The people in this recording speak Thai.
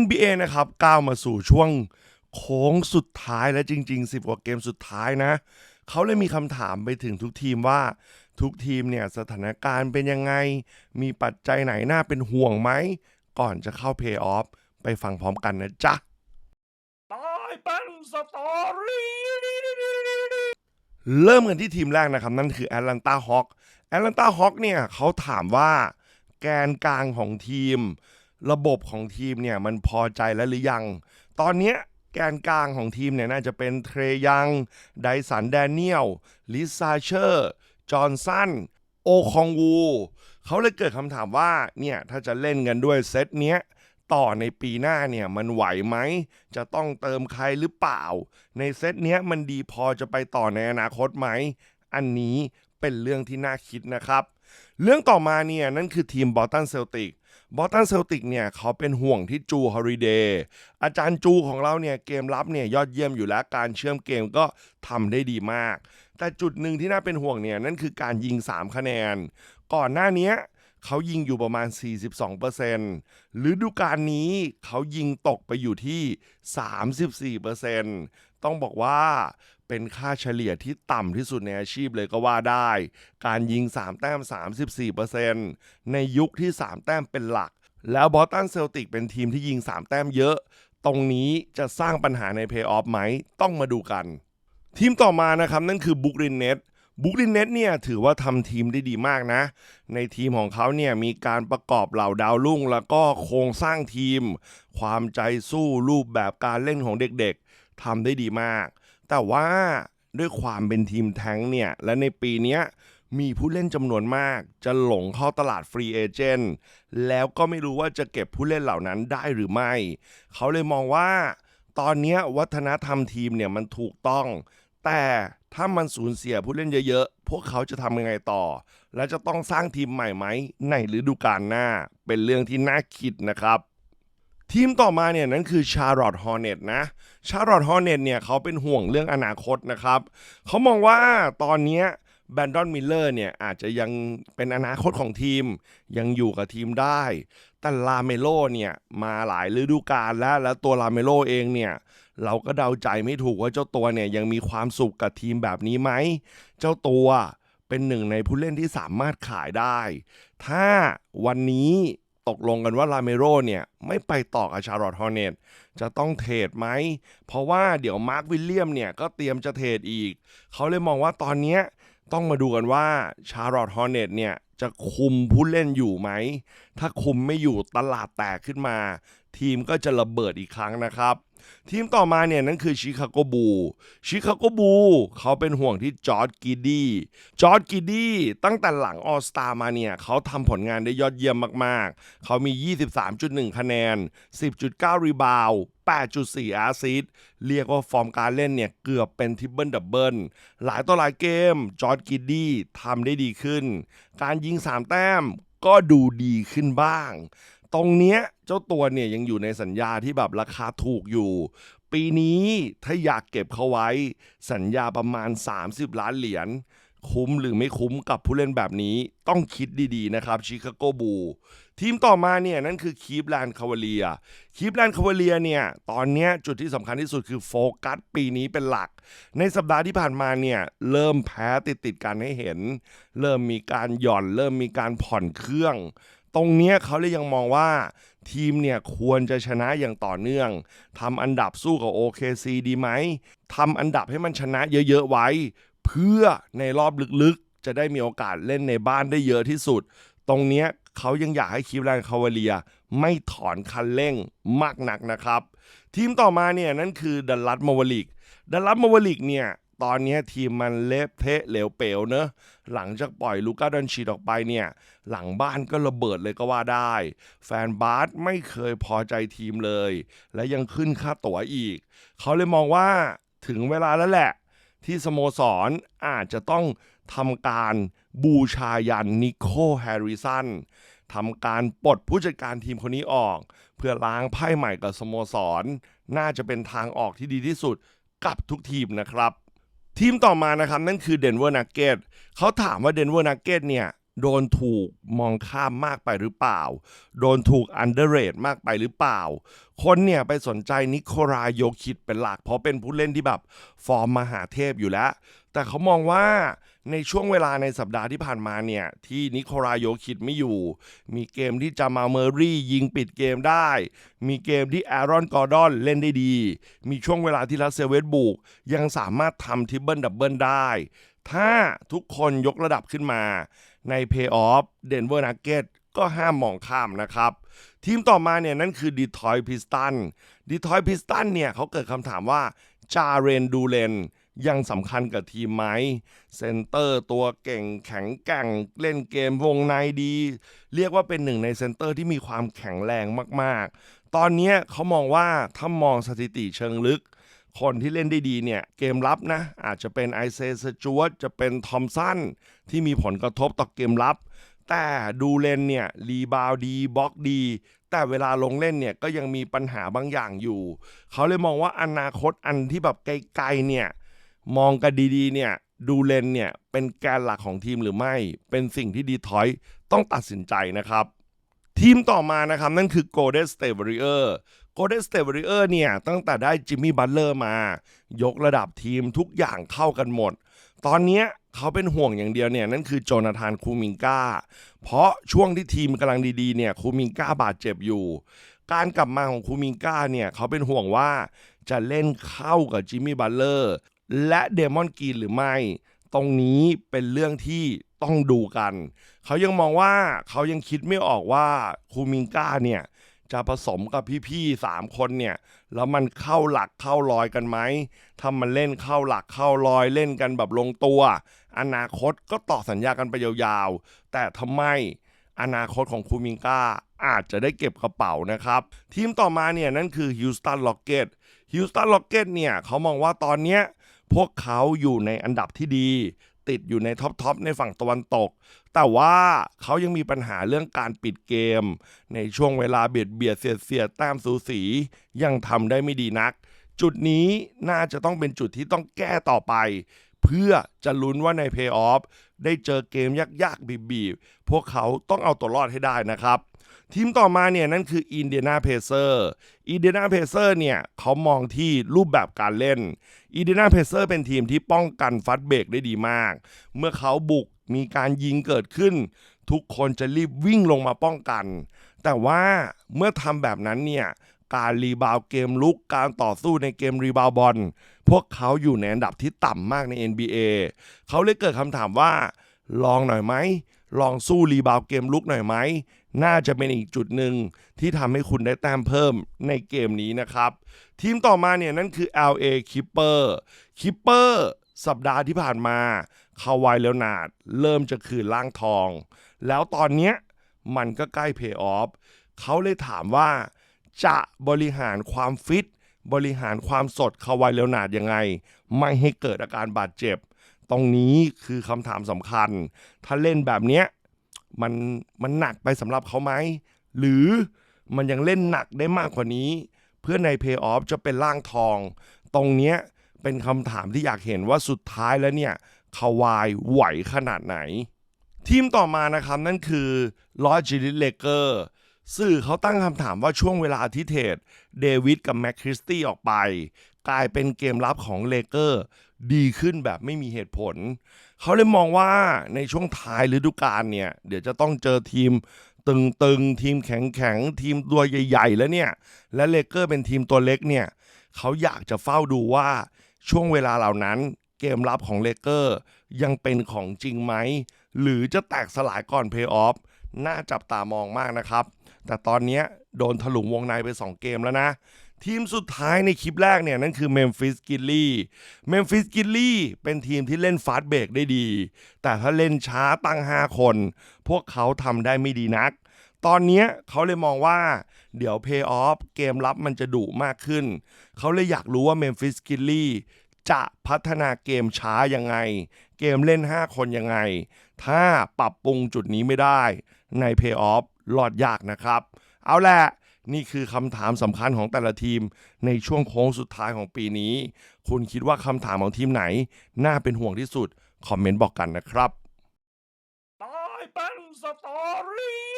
NBA นะครับก้าวมาสู่ช่วงโค้งสุดท้ายและจริง ๆ 10กว่าเกมสุดท้ายนะ เขาเลยมีคำถามไปถึงทุกทีมว่าทุกทีมเนี่ยสถานการณ์เป็นยังไง มีปัจจัยไหนน่าเป็นห่วงไหม ก่อนจะเข้าเพย์ออฟไปฟังพร้อมกันนะจ๊ะตายเป็นสตอรี่เริ่มกันที่ทีมแรกนะครับ นั่นคือแอตแลนตาฮอคแอตแลนตาฮอคเนี่ยเขาถามว่าแกนกลางของทีม ระบบของทีมเนี่ยมันพอใจแล้วหรือยัง ตอนเนี้ยแกนกลางของทีมเนี่ยน่าจะเป็นเทรยัง ไดสันแดเนียล ลิซาเชอร์ จอห์นสัน โอคองวู เขาเลยเกิดคำถามว่าเนี่ยถ้าจะเล่นกันด้วยเซตเนี้ยต่อในปีหน้าเนี่ยมันไหวไหม จะต้องเติมใครหรือเปล่า ในเซตเนี้ยมันดีพอจะไปต่อในอนาคตไหม อันนี้เป็นเรื่องที่น่าคิดนะครับ เรื่องต่อมาเนี่ยนั่นคือทีมบอตันเซลติกบอตันเซลติกเนี่ยเขาเป็นห่วงที่จูฮอริเดย์อาจารย์จูของเราเนี่ยเกมรับเนี่ยยอดเยี่ยมอยู่แล้วการเชื่อมเกมก็ทำได้ดีมาก แต่จุดหนึ่งที่น่าเป็นห่วงเนี่ยนั่นคือการยิง 3 คะแนน ก่อนหน้านี้ เขายิงอยู่ประมาณ 42%ฤดูกาลนี้เขายิงตกไปอยู่ที่ 34%ต้องบอกว่าเป็นค่าเฉลี่ยที่ต่ำที่สุดในอาชีพเลยก็ว่าได้ การยิง 3 แต้ม 34%ในยุคที่ 3 แต้มเป็นหลัก แล้วบอสตันเซลติกเป็นทีมที่ยิง 3 แต้มเยอะ ตรงนี้จะสร้างปัญหาในเพย์ออฟไหม ต้องมาดูกัน ทีมต่อมานะครับ นั่นคือบุกรินเน็ต บุกรินเน็ตเนี่ยถือว่าทำทีมได้ดีมากนะ ในทีมของเขาเนี่ยมีการประกอบเหล่าดาวรุ่ง แล้วก็โครงสร้างทีม ความใจสู้รูปแบบการเล่นของเด็กๆทำได้ดีมาก แต่ว่าด้วยความเป็นทีมแท้งเนี่ยและในปีนี้มีผู้เล่นจำนวนมาก จะหลงเข้าตลาดฟรีเอเจนต์แล้วก็ไม่รู้ว่าจะเก็บผู้เล่นเหล่านั้นได้หรือไม่ เขาเลยมองว่า ตอนนี้วัฒนธรรมทีมเนี่ยมันถูกต้อง แต่ถ้ามันสูญเสียผู้เล่นเยอะๆ พวกเขาจะทำยังไงต่อ และจะต้องสร้างทีมใหม่ไหม ในฤดูกาลหน้า เป็นเรื่องที่น่าคิดนะครับ ทีมต่อมาเนี่ยนั่นคือชาร์ลอตฮอร์เน็ตนะ ชาร์ลอตฮอร์เน็ตเนี่ยเขาเป็นห่วงเรื่องอนาคตนะครับ เขามองว่าตอนนี้แบนดอนมิลเลอร์เนี่ยอาจจะยังเป็นอนาคตของทีม ยังอยู่กับทีมได้ แต่ลาเมโลเนี่ยมาหลายฤดูกาลแล้ว แล้วตัวลาเมโลเองเนี่ย เราก็เดาใจไม่ถูกว่าเจ้าตัวเนี่ยยังมีความสุขกับทีมแบบนี้ไหม เจ้าตัวเป็นหนึ่งในผู้เล่นที่สามารถขายได้ ถ้าวันนี้ตกลงกันว่าลาเมโรเนี่ย ไม่ไปต่อกับชาร์ลอตฮอร์เน็ตจะต้องเทรดไหม เพราะว่าเดี๋ยวมาร์ควิลเลียมเนี่ย ก็เตรียมจะเทรดอีก เขาเลยมองว่าตอนเนี้ยต้องมาดูกันว่าชาร์ลอตฮอร์เน็ตเนี่ย จะคุมผู้เล่นอยู่ไหม ถ้าคุมไม่อยู่ตลาดแตกขึ้นมา ทีมก็จะระเบิดอีกครั้งนะครับ ทีมต่อมาเนี่ยนั่นคือชิคาโกบู ชิคาโกบู เขาเป็นห่วงที่จอร์ดกิดดี้ จอร์ดกิดดี้ตั้งแต่หลังออสตามาเนี่ยเขาทำผลงานได้ยอดเยี่ยมมากๆ เขามี 23.1 คะแนน 10.9 รีบาวด์8.4 อาร์ซิสเรียกว่าฟอร์มการเล่นเนี่ย เกือบเป็นทิปเปิลดับเบิลหลายต่อหลายเกม จอร์ดกิดดี้ทำได้ดีขึ้น การยิง 3 แต้มก็ดูดีขึ้นบ้าง ตรงเนี้ยเจ้าตัวเนี่ยยังอยู่ในสัญญาที่แบบราคาถูกอยู่ ปีนี้ถ้าอยากเก็บเขาไว้ สัญญาประมาณ 30 ล้านเหรียญคุ้มหรือไม่คุ้มกับผู้เล่นแบบนี้ต้องคิดดีๆนะครับชิคาโกบูทีมต่อมาเนี่ยนั่นคือคีฟแลนด์คาวเลียคีฟแลนด์คาวเลียเนี่ยตอนเนี้ยจุดที่สำคัญที่สุดคือโฟกัสปีนี้เป็นหลัก ในสัปดาห์ที่ผ่านมาเนี่ยเริ่มแพ้ติดติดกันให้เห็น เริ่มมีการหย่อน เริ่มมีการผ่อนเครื่อง ตรงนี้เขาเลยยังมองว่าทีมเนี่ยควรจะชนะอย่างต่อเนื่องทำอันดับสู้กับ OKC ดีไหมทำอันดับให้มันชนะเยอะๆไว้ เพื่อในรอบลึกๆ จะได้มีโอกาสเล่นในบ้านได้เยอะที่สุด ตรงนี้เขายังอยากให้คีฟแลนด์คาวาเลีย ไม่ถอนคันเร่งมากนักนะครับ ทีมต่อมาเนี่ยนั่นคือดัลลัสมาวลิกดัลลัสมาวลิกเนี่ย ตอนนี้ทีมมันเละเทะเหลวเป๋วเนอะหลังจากปล่อยลูก้าดอนชีออกไปเนี่ย หลังบ้านก็ระเบิดเลยก็ว่าได้ แฟนบาสไม่เคยพอใจทีมเลย และยังขึ้นค่าตั๋วอีก เขาเลยมองว่าถึงเวลาแล้วแหละ ที่สโมสรอาจจะต้องทำการบูชายันนิโคลแฮร์ริสันทำการปลดผู้จัดการทีมคนนี้ออก เพื่อล้างไพ่ใหม่กับสโมสร น่าจะเป็นทางออกที่ดีที่สุดกับทุกทีมนะครับ ทีมต่อมานะครับนั่นคือเดนเวอร์นักเก็ตเขาถามว่าเดนเวอร์นักเก็ตเนี่ยโดนถูกมองข้ามมากไปหรือเปล่า โดนถูกอันเดอร์เรทมากไปหรือเปล่า คนเนี่ยไปสนใจนิโคลายโยคิดเป็นหลัก เพราะเป็นผู้เล่นที่แบบ ฟอร์มมหาเทพอยู่แล้ว แต่เขามองว่า ในช่วงเวลาในสัปดาห์ที่ผ่านมาเนี่ย ที่นิโคลายโยคิดไม่อยู่ มีเกมที่จามาเมอรี่ยิงปิดเกมได้ มีเกมที่แอรอนกอร์ดอนเล่นได้ดี มีช่วงเวลาที่รัสเซเวสบุก ยังสามารถทำทิปเบิลดับเบิลได้ ถ้าทุกคนยกระดับขึ้นมาในเพย์ออฟเดนเวอร์นักเก็ตก็ห้ามมองข้ามนะครับ ทีมต่อมาเนี่ยนั่นคือดีทอยพิสตันดีทอยพิสตันเนี่ยเขาเกิดคำถามว่าจาเรนดูเลน ยังสำคัญกับทีมไหมเซนเตอร์ตัวเก่งแข็งแกร่งเล่นเกมวงในดี เรียกว่าเป็นหนึ่งในเซนเตอร์ที่มีความแข็งแรงมากๆ ตอนนี้เขามองว่าถ้ามองสถิติเชิงลึก คนที่เล่นได้ดีเนี่ยเกมรับนะ อาจจะเป็นไอเซสจวตจะเป็นทอมสันที่มีผลกระทบต่อเกมรับ แต่ดูเลนเนี่ยรีบาวดีบล็อกดีแต่เวลาลงเล่นเนี่ยก็ยังมีปัญหาบางอย่างอยู่ เขาเลยมองว่าอนาคตอันที่แบบไกลๆเนี่ย มองกันดีๆเนี่ยดูเลนเนี่ยเป็นแกนหลักของทีมหรือไม่ เป็นสิ่งที่ดีทอยต้องตัดสินใจนะครับ ทีมต่อมานะครับ นั่นคือ Golden State Warrior Golden State Warrior เนี่ยตั้งแต่ได้จิมมี่บัตเลอร์มา ยกระดับทีมทุกอย่างเข้ากันหมด ตอนนี้เขาเป็นห่วงอย่างเดียวเนี่ยนั่นคือโจนาธานคูมิงกาเพราะช่วงที่ทีมกำลังดีๆเนี่ยคูมิงกาบาดเจ็บอยู่ การกลับมาของคูมิงกาเนี่ยเขาเป็นห่วงว่าจะเล่นเข้ากับจิมมี่บัตเลอร์ และเดมอนกรีนหรือไม่ ตรงนี้เป็นเรื่องที่ต้องดูกัน เขายังมองว่าเขายังคิดไม่ออกว่าคูมิงกาเนี่ยจะผสมกับพี่ๆสามคนเนี่ย แล้วมันเข้าหลักเข้ารอยกันไหมถ้ามันเล่นเข้าหลักเข้ารอยเล่นกันแบบลงตัว อนาคตก็ต่อสัญญากันไปยาวๆ แต่ทำไมอนาคตของคูมิงกาอาจจะได้เก็บกระเป๋านะครับ ทีมต่อมาเนี่ยนั่นคือฮิวสตันล็อกเก็ตฮิวสตันล็อกเก็ตเนี่ยเขามองว่าตอนเนี้ย พวกเขาอยู่ในอันดับที่ดี ติดอยู่ในท็อปทอปในฝั่งตะวันตก แต่ว่าเขายังมีปัญหาเรื่องการปิดเกม ในช่วงเวลาเบียดเบียดเสียดเสียดแต้มสูสี ยังทำได้ไม่ดีนัก จุดนี้น่าจะต้องเป็นจุดที่ต้องแก้ต่อไป เพื่อจะลุ้นว่าในเพย์ออฟได้เจอเกมยากๆบีบๆพวกเขาต้องเอาตัวรอดให้ได้นะครับ ทีมต่อมาเนี่ยนั่นคืออินเดียนาเพเซอร์อินเดียนาเพเซอร์เนี่ยเขามองที่รูปแบบการเล่นอินเดียนาเพเซอร์เป็นทีมที่ป้องกันฟัดเบรกได้ดีมาก เมื่อเขาบุกมีการยิงเกิดขึ้น ทุกคนจะรีบวิ่งลงมาป้องกัน แต่ว่าเมื่อทำแบบนั้นเนี่ยการรีบาวเกมลุกการต่อสู้ในเกมรีบาวบอลพวกเขาอยู่ในอันดับที่ต่ำมากใน NBA เขาเลยเกิดคำถามว่า ลองหน่อยไหม ลองสู้รีบาวเกมลุกหน่อยไหม น่าจะเป็นอีกจุดหนึ่งที่ทำให้คุณได้แต้มเพิ่มในเกมนี้นะครับ ทีมต่อมาเนี่ยนั่นคือ LA Clipper Clipper สัปดาห์ที่ผ่านมาคาวายเลวนาดเริ่มจะคืนร่างทอง แล้วตอนเนี้ยมันก็ใกล้เพย์ออฟเขาเลยถามว่า จะบริหารความฟิต บริหารความสดคาวายเลวนาดยังไง ไม่ให้เกิดอาการบาดเจ็บ ตรงนี้คือคำถามสำคัญ ถ้าเล่นแบบเนี้ย มันมันหนักไปสำหรับเขาไหมหรือมันยังเล่นหนักได้มากกว่านี้ เพื่อในเพย์ออฟจะเป็นร่างทอง ตรงเนี้ยเป็นคำถามที่อยากเห็นว่าสุดท้ายแล้วเนี่ยคาวายไหวขนาดไหน ทีมต่อมานะครับนั่นคือลอจิลิเลเกอร์สื่อเขาตั้งคำถามว่าช่วงเวลาที่เทรดเดวิดกับแม็กคริสตี้ออกไป กลายเป็นเกมรับของเลเกอร์ดีขึ้นแบบไม่มีเหตุผล เขาเลยมองว่าในช่วงท้ายฤดูกาลเนี่ย เดี๋ยวจะต้องเจอทีมตึงๆ ทีมแข็งๆ ทีมตัวใหญ่ ๆ แล้วเนี่ย และเลเกอร์เป็นทีมตัวเล็กเนี่ย เขาอยากจะเฝ้าดูว่าช่วงเวลาเหล่านั้นเกมรับของเลเกอร์ยังเป็นของจริงไหม หรือจะแตกสลายก่อนเพย์ออฟน่าจับตามองมากนะครับ แต่ตอนนี้โดนถลุงวงในไป 2 เกมแล้วนะ ทีมสุดท้ายในคลิปแรกเนี่ยนั่นคือเมมฟิสกิลลี่เมมฟิสกิลลี่เป็นทีมที่เล่นฟาสเบรกได้ดี แต่ถ้าเล่นช้าตั้ง 5 คน พวกเขาทำได้ไม่ดีนัก ตอนนี้เขาเลยมองว่า เดี๋ยวเพย์ออฟเกมรับมันจะดุมากขึ้น เขาเลยอยากรู้ว่าเมมฟิสกิลลี่จะพัฒนาเกมช้ายังไง เกมเล่น 5 คนยังไง ถ้าปรับปรุงจุดนี้ไม่ได้ ในเพย์ออฟรอดยากนะครับ เอาแหละ นี่คือคำถามสำคัญของแต่ละทีมในช่วงโค้งสุดท้ายของปีนี้ คุณคิดว่าคำถามของทีมไหน น่าเป็นห่วงที่สุด คอมเมนต์บอกกันนะครับ ตายเปตอรี่